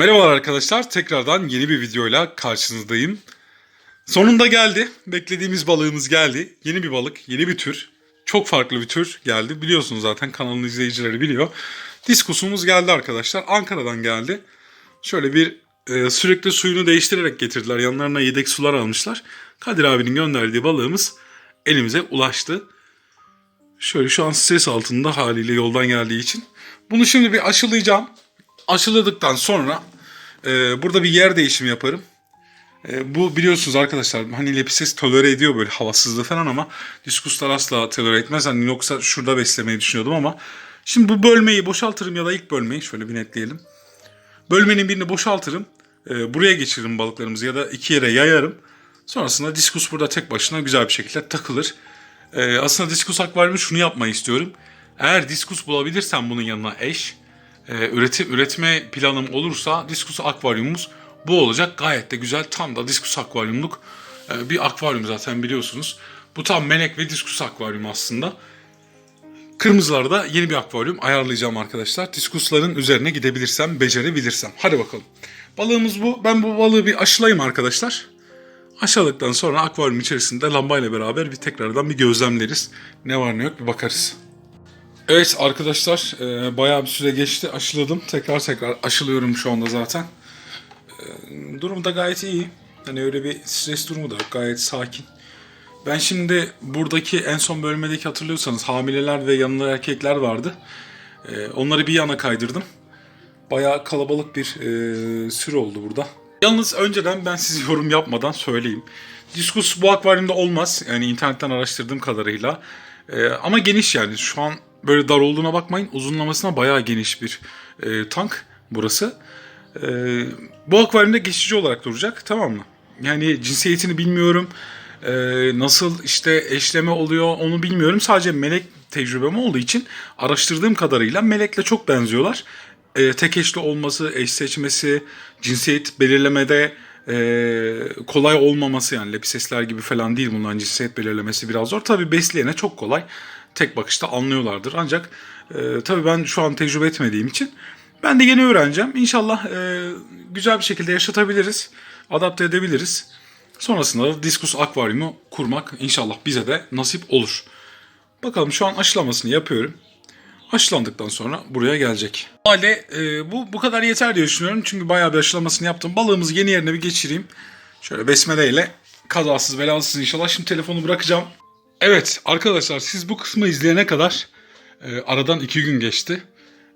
Merhabalar arkadaşlar. Tekrardan yeni bir videoyla karşınızdayım. Sonunda geldi. Beklediğimiz balığımız geldi. Yeni bir balık, yeni bir tür. Çok farklı bir tür geldi. Biliyorsunuz zaten kanalın izleyicileri biliyor. Diskusumuz geldi arkadaşlar. Ankara'dan geldi. Şöyle bir e, sürekli suyunu değiştirerek getirdiler. Yanlarına yedek sular almışlar. Kadir abinin gönderdiği balığımız elimize ulaştı. Şöyle şu an stres altında haliyle yoldan geldiği için. Bunu şimdi bir aşılayacağım. Aşıladıktan sonra e, burada bir yer değişimi yaparım. E, bu biliyorsunuz arkadaşlar hani lepises tolere ediyor böyle havasızlığı falan ama diskuslar asla tolere etmez. Hani yoksa şurada beslemeyi düşünüyordum ama şimdi bu bölmeyi boşaltırım ya da ilk bölmeyi şöyle bir netleyelim. Bölmenin birini boşaltırım. e, buraya geçiririm balıklarımızı ya da iki yere yayarım. Sonrasında diskus burada tek başına güzel bir şekilde takılır. Ee, aslında diskus akvaryumu şunu yapmayı istiyorum. Eğer diskus bulabilirsem bunun yanına eş, e, üretim üretme planım olursa diskus akvaryumumuz bu olacak. Gayet de güzel. Tam da diskus akvaryumluk e, bir akvaryum zaten biliyorsunuz. Bu tam melek ve diskus akvaryum aslında. Kırmızılarda yeni bir akvaryum ayarlayacağım arkadaşlar. Diskusların üzerine gidebilirsem, becerebilirsem. Hadi bakalım. Balığımız bu. Ben bu balığı bir aşılayayım arkadaşlar. Aşağılıktan sonra akvaryum içerisinde lambayla beraber bir tekrardan bir gözlemleriz. Ne var ne yok bir bakarız. Evet arkadaşlar e, bayağı bir süre geçti aşıladım. Tekrar tekrar aşılıyorum şu anda zaten. E, durum da gayet iyi. Hani öyle bir stres durumu da. Gayet sakin. Ben şimdi buradaki en son bölmedeki hatırlıyorsanız hamileler ve yanında erkekler vardı. E, onları bir yana kaydırdım. Bayağı kalabalık bir e, sürü oldu burada. Yalnız önceden ben size yorum yapmadan söyleyeyim. Diskus bu akvaryumda olmaz. Yani internetten araştırdığım kadarıyla. E, ama geniş yani. Şu an böyle dar olduğuna bakmayın. Uzunlamasına bayağı geniş bir e, tank burası. E, bu akvaryumda geçici olarak duracak. Tamam mı? Yani cinsiyetini bilmiyorum. E, nasıl işte eşleme oluyor onu bilmiyorum. Sadece melek tecrübem olduğu için araştırdığım kadarıyla melekle çok benziyorlar. E, tek eşli olması, eş seçmesi, cinsiyet belirlemede e, kolay olmaması yani lepisesler gibi falan değil bunların cinsiyet belirlemesi biraz zor. Tabi besleyene çok kolay. Tek bakışta anlıyorlardır. Ancak e, tabii ben şu an tecrübe etmediğim için ben de yeni öğreneceğim. İnşallah e, güzel bir şekilde yaşatabiliriz, adapte edebiliriz. Sonrasında da diskus akvaryumu kurmak inşallah bize de nasip olur. Bakalım şu an aşılamasını yapıyorum. Aşılandıktan sonra buraya gelecek. O e, bu bu kadar yeter diye düşünüyorum. Çünkü bayağı bir aşılamasını yaptım. Balığımızı yeni yerine bir geçireyim. Şöyle besmeleyle kazasız belasız inşallah. Şimdi telefonu bırakacağım. Evet arkadaşlar siz bu kısmı izleyene kadar e, aradan iki gün geçti.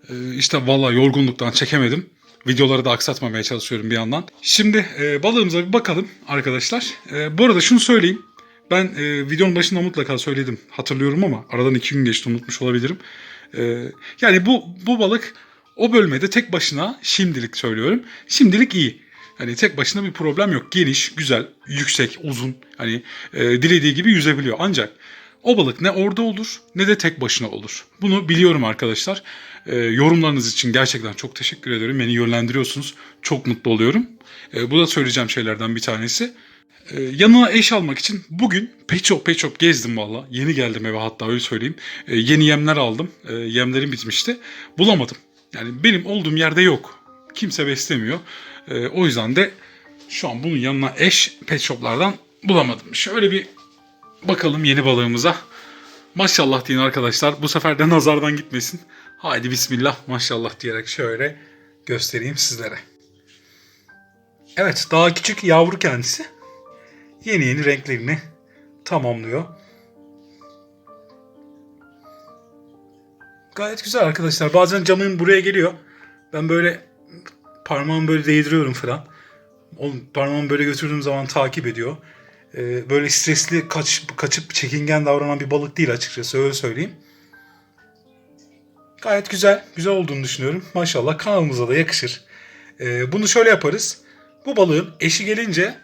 E, işte valla yorgunluktan çekemedim. Videoları da aksatmamaya çalışıyorum bir yandan. Şimdi e, balığımıza bir bakalım arkadaşlar. E, bu arada şunu söyleyeyim. Ben e, videonun başında mutlaka söyledim. Hatırlıyorum ama aradan iki gün geçti unutmuş olabilirim. E, yani bu bu balık o bölmede tek başına şimdilik söylüyorum. Şimdilik iyi. Hani tek başına bir problem yok. Geniş, güzel, yüksek, uzun. Hani e, dilediği gibi yüzebiliyor. Ancak o balık ne orada olur ne de tek başına olur. Bunu biliyorum arkadaşlar. E, yorumlarınız için gerçekten çok teşekkür ederim. Beni yönlendiriyorsunuz. Çok mutlu oluyorum. E, bu da söyleyeceğim şeylerden bir tanesi. Ee, yanına eş almak için bugün pek çok pek çok gezdim valla. Yeni geldim eve hatta öyle söyleyeyim. Ee, yeni yemler aldım. Ee, yemlerim bitmişti. Bulamadım. Yani benim olduğum yerde yok. Kimse beslemiyor. Ee, o yüzden de şu an bunun yanına eş pet shoplardan bulamadım. Şöyle bir bakalım yeni balığımıza. Maşallah deyin arkadaşlar. Bu sefer de nazardan gitmesin. Haydi bismillah maşallah diyerek şöyle göstereyim sizlere. Evet daha küçük yavru kendisi yeni yeni renklerini tamamlıyor. Gayet güzel arkadaşlar. Bazen camın buraya geliyor. Ben böyle parmağımı böyle değdiriyorum falan. O parmağımı böyle götürdüğüm zaman takip ediyor. Ee, böyle stresli kaç, kaçıp çekingen davranan bir balık değil açıkçası öyle söyleyeyim. Gayet güzel, güzel olduğunu düşünüyorum. Maşallah kanalımıza da yakışır. Ee, bunu şöyle yaparız. Bu balığın eşi gelince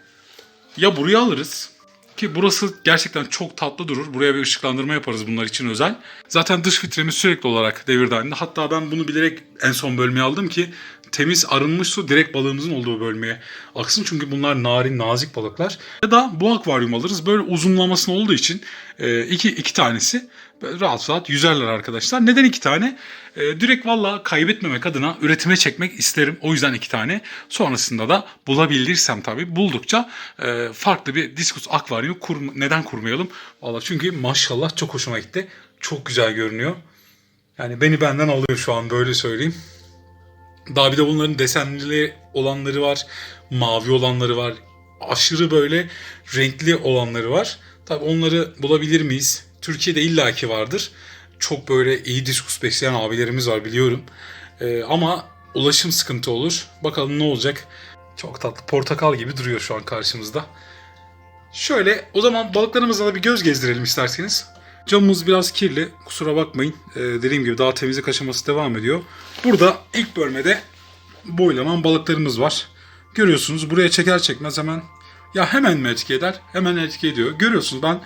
ya buraya alırız ki burası gerçekten çok tatlı durur. Buraya bir ışıklandırma yaparız bunlar için özel. Zaten dış filtremiz sürekli olarak halinde. Hatta ben bunu bilerek en son bölmeye aldım ki temiz arınmış su direkt balığımızın olduğu bölmeye aksın. Çünkü bunlar narin nazik balıklar. Ya da bu akvaryum alırız. Böyle uzunlamasına olduğu için e, iki, iki tanesi rahat rahat yüzerler arkadaşlar. Neden iki tane? E, direkt valla kaybetmemek adına üretime çekmek isterim. O yüzden iki tane. Sonrasında da bulabilirsem tabii buldukça e, farklı bir diskus akvaryumu kur, neden kurmayalım? Valla çünkü maşallah çok hoşuma gitti. Çok güzel görünüyor. Yani beni benden alıyor şu an böyle söyleyeyim. Daha bir de bunların desenli olanları var. Mavi olanları var. Aşırı böyle renkli olanları var. Tabi onları bulabilir miyiz? Türkiye'de illaki vardır. Çok böyle iyi diskus besleyen abilerimiz var biliyorum. Ee, ama ulaşım sıkıntı olur. Bakalım ne olacak. Çok tatlı portakal gibi duruyor şu an karşımızda. Şöyle o zaman balıklarımıza da bir göz gezdirelim isterseniz. Camımız biraz kirli. Kusura bakmayın. Ee, dediğim gibi daha temizlik aşaması devam ediyor. Burada ilk bölmede boylanan balıklarımız var. Görüyorsunuz buraya çeker çekmez hemen ya hemen mi etki eder? Hemen etki ediyor. Görüyorsunuz ben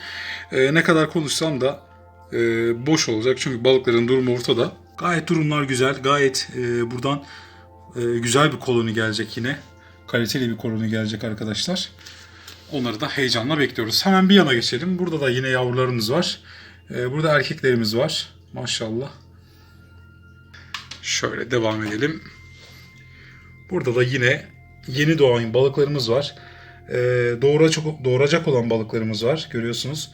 e, ne kadar konuşsam da e, boş olacak. Çünkü balıkların durumu ortada. Gayet durumlar güzel. Gayet e, buradan e, güzel bir koloni gelecek yine. Kaliteli bir koloni gelecek arkadaşlar. Onları da heyecanla bekliyoruz. Hemen bir yana geçelim. Burada da yine yavrularımız var. Ee, burada erkeklerimiz var. Maşallah. Şöyle devam edelim. Burada da yine yeni doğan balıklarımız var. Ee, doğuracak, doğuracak olan balıklarımız var. Görüyorsunuz.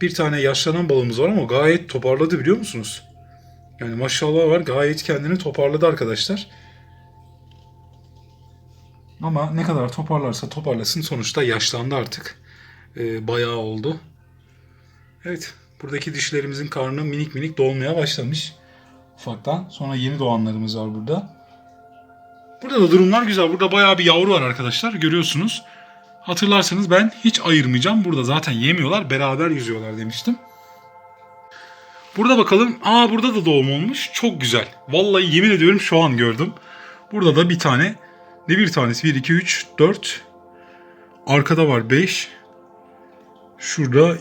Bir tane yaşlanan balığımız var ama gayet toparladı biliyor musunuz? Yani maşallah var. Gayet kendini toparladı arkadaşlar. Ama ne kadar toparlarsa toparlasın sonuçta yaşlandı artık. Ee, bayağı oldu. Evet. Buradaki dişlerimizin karnı minik minik dolmaya başlamış. Ufaktan. Sonra yeni doğanlarımız var burada. Burada da durumlar güzel. Burada bayağı bir yavru var arkadaşlar. Görüyorsunuz. Hatırlarsanız ben hiç ayırmayacağım. Burada zaten yemiyorlar. Beraber yüzüyorlar demiştim. Burada bakalım. Aa burada da doğum olmuş. Çok güzel. Vallahi yemin ediyorum şu an gördüm. Burada da bir tane ne bir tanesi? 1, 2, 3, 4. Arkada var 5. Şurada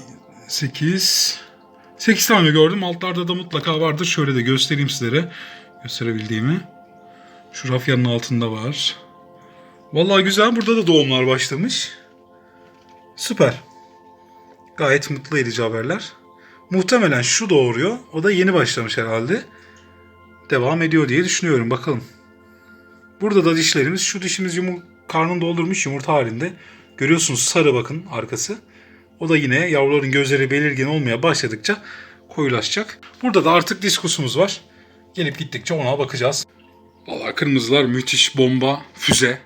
8. 8 tane gördüm. Altlarda da mutlaka vardır. Şöyle de göstereyim sizlere. Gösterebildiğimi. Şu rafyanın altında var. Vallahi güzel. Burada da doğumlar başlamış. Süper. Gayet mutlu edici haberler. Muhtemelen şu doğuruyor. O da yeni başlamış herhalde. Devam ediyor diye düşünüyorum. Bakalım. Burada da dişlerimiz. Şu dişimiz yumur karnını doldurmuş yumurta halinde. Görüyorsunuz sarı bakın arkası. O da yine yavruların gözleri belirgin olmaya başladıkça koyulaşacak. Burada da artık diskusumuz var. Gelip gittikçe ona bakacağız. Valla kırmızılar müthiş bomba, füze.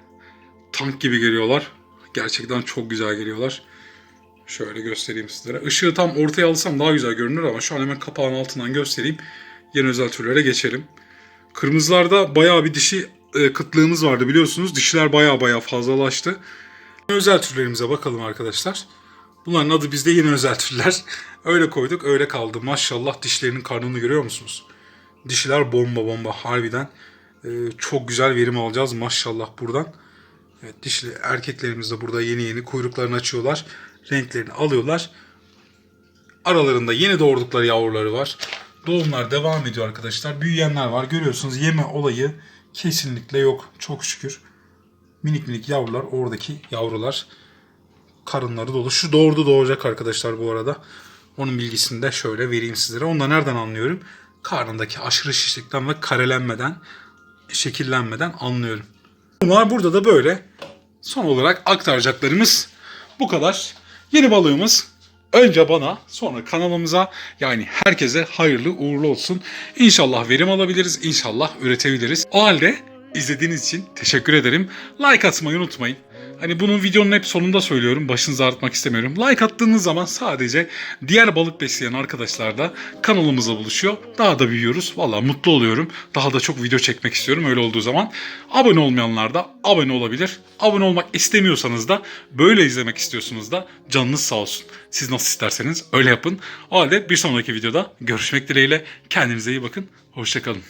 Tank gibi geliyorlar. Gerçekten çok güzel geliyorlar. Şöyle göstereyim sizlere. Işığı tam ortaya alsam daha güzel görünür ama şu an hemen kapağın altından göstereyim. Yeni özel türlere geçelim. Kırmızılarda bayağı bir dişi e, kıtlığımız vardı biliyorsunuz. Dişiler bayağı bayağı fazlalaştı. Özel türlerimize bakalım arkadaşlar. Bunların adı bizde yeni özel türler. öyle koyduk öyle kaldı. Maşallah dişlerinin karnını görüyor musunuz? Dişiler bomba bomba harbiden. e, çok güzel verim alacağız maşallah buradan. Evet dişli erkeklerimiz de burada yeni yeni kuyruklarını açıyorlar. Renklerini alıyorlar. Aralarında yeni doğurdukları yavruları var. Doğumlar devam ediyor arkadaşlar. Büyüyenler var. Görüyorsunuz yeme olayı kesinlikle yok. Çok şükür. Minik minik yavrular oradaki yavrular. Karınları dolu. Şu doğurdu doğacak arkadaşlar bu arada. Onun bilgisini de şöyle vereyim sizlere. Onu da nereden anlıyorum? Karnındaki aşırı şişlikten ve karelenmeden, şekillenmeden anlıyorum. Bunlar burada da böyle. Son olarak aktaracaklarımız bu kadar. Yeni balığımız önce bana sonra kanalımıza yani herkese hayırlı uğurlu olsun. İnşallah verim alabiliriz. İnşallah üretebiliriz. O halde izlediğiniz için teşekkür ederim. Like atmayı unutmayın. Hani bunun videonun hep sonunda söylüyorum. Başınızı ağrıtmak istemiyorum. Like attığınız zaman sadece diğer balık besleyen arkadaşlar da kanalımıza buluşuyor. Daha da büyüyoruz. Valla mutlu oluyorum. Daha da çok video çekmek istiyorum öyle olduğu zaman. Abone olmayanlar da abone olabilir. Abone olmak istemiyorsanız da böyle izlemek istiyorsunuz da canınız sağ olsun. Siz nasıl isterseniz öyle yapın. O halde bir sonraki videoda görüşmek dileğiyle. Kendinize iyi bakın. Hoşçakalın.